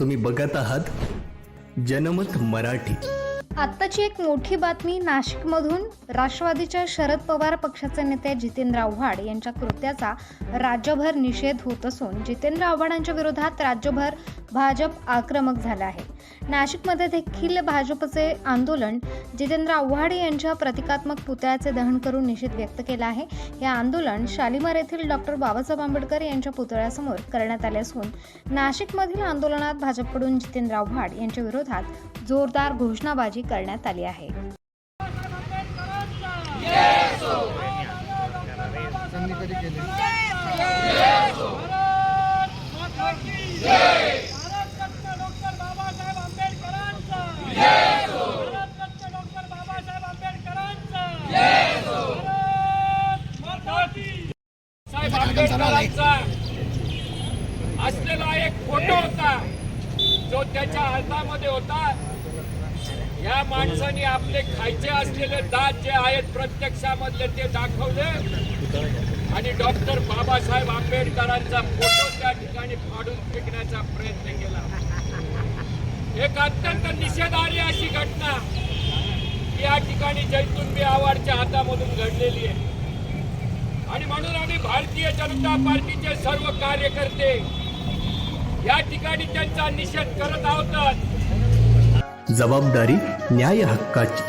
तुम्ही बघत आहात जनमत मराठी. आत्ताची एक मोठी बातमी नाशिकमधून राष्ट्रवादीच्या शरद पवार पक्षाचे नेते जितेंद्र आव्हाड यांच्या कृत्याचा राज्यभर निषेध होत असून जितेंद्र आव्हाडांच्या विरोधात राज्यभर भाजप आक्रमक झाला आहे. नाशिकमध्ये देखील भाजपचे आंदोलन जितेंद्र आव्हाड यांच्या प्रतिकात्मक पुतळ्याचे दहन करून निषेध व्यक्त केला आहे. हे आंदोलन शालिमार येथील डॉक्टर बाबासाहेब आंबेडकर यांच्या पुतळ्यासमोर करण्यात आले असून नाशिकमधील आंदोलनात भाजपकडून जितेंद्र आव्हाड यांच्या विरोधात जोरदार घोषणाबाजी करण्यात आली आहे. त्यांनी कधी केले भारतरत्न डॉक्टर बाबासाहेब आंबेडकरांचा भारतरत्न डॉक्टर बाबासाहेब आंबेडकरांचा भारत माता की साहेब आंबेडकरांचा असलेला एक फोटो होता जो त्याच्या हातामध्ये होता. या माणसाने आपले खायचे असलेले दात जे आहेत प्रत्यक्षामधले ते दाखवले. आणि डॉक्टर बाबासाहेब आंबेडकरांचा फोटो त्या ठिकाणी फाडून फेकण्याचा प्रयत्न केला. एक अत्यंत निषेधार्ह अशी घटना या ठिकाणी जैतुंबी आवाडच्या हातामधून घडलेली आहे. आणि म्हणून आम्ही भारतीय जनता पार्टीचे सर्व कार्यकर्ते या ठिकाणी त्यांचा निषेध करत आहोत जबाबदारी न्याय हक्काची.